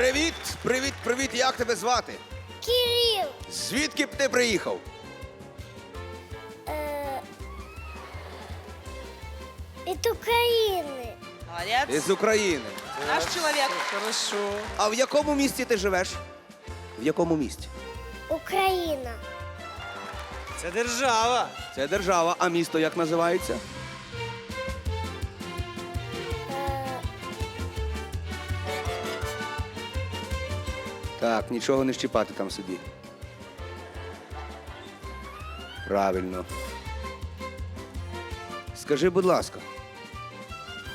Привіт, привіт, привіт, як тебе звати? Кирил. Звідки б ти приїхав? Э, из Украины. Молодец. Із України. Наш человек. Хорошо. А в якому місті ти живеш? В якому місті? Украина. Це держава. Це держава, а місто як називається? Так, нічого не щіпати там собі. Правильно. Скажи, будь ласка,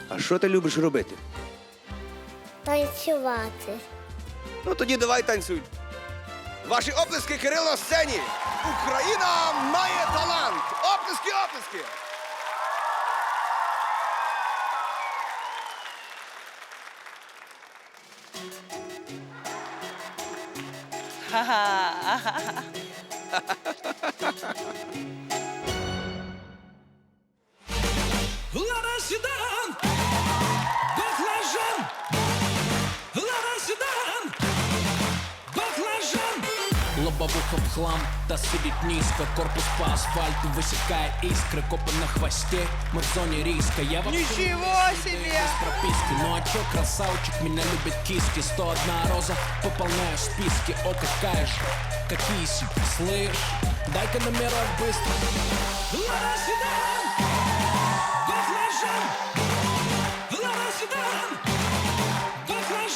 а що ти любиш робити? танцювати. Ну тоді давай танцюй. Ваші оплески Кирило на сцені. Україна має талант. 哈哈，哈哈，哈哈哈哈。Лобовуха в хлам, та сидит низко Корпус по асфальту высекая искры Копы на хвосте, мы в зоне риска Я вообще Ничего себе! без прописки Ну а чё, красавчик, меня любят киски 101 роза, пополняю списки О, какая же, какие си, слышь Дай-ка номерок быстро Лада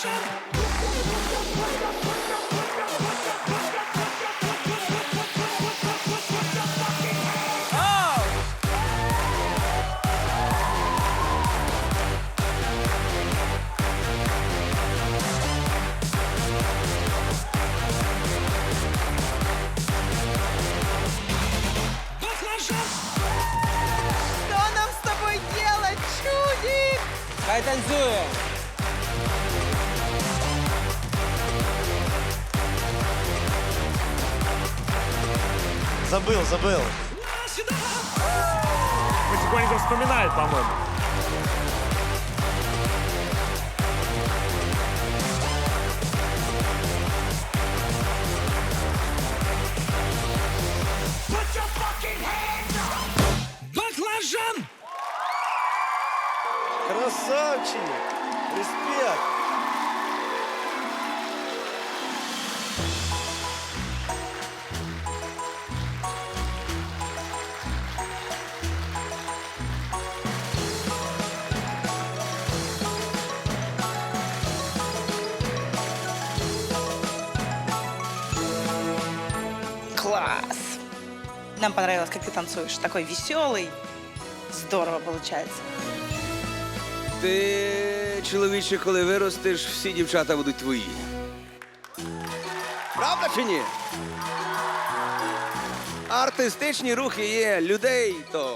sedan, Хай танцює. Забыл, забыл. Потихоньку вспоминает, по-моему. Красавчик! Респект! Класс. Нам понравилось, как ты танцуешь. Такой веселый. Здорово получается. Ти, чоловіче, коли виростеш, всі дівчата будуть твої. Правда чи ні? Артистичні рухи є, людей то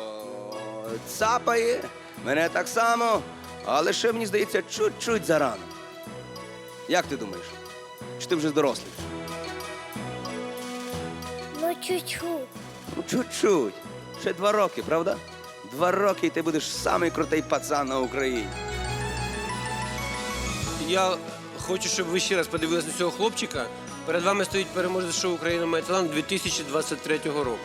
цапає, мене так само, але ще мені здається чуть-чуть зарано. Як ти думаєш? Чи ти вже дорослий? Ну, чуть-чуть. Ну, чуть-чуть. Ще два роки, правда? Два роки і ти будеш самий крутий пацан на Україні. Я хочу, щоб ви ще раз подивилися на цього хлопчика. Перед вами стоїть переможець шоу Україна має талант 2023 року.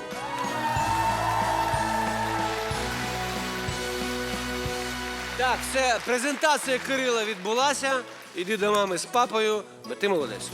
Так, все, презентація Кирила відбулася. Іди до мами з папою, бо ти молодець.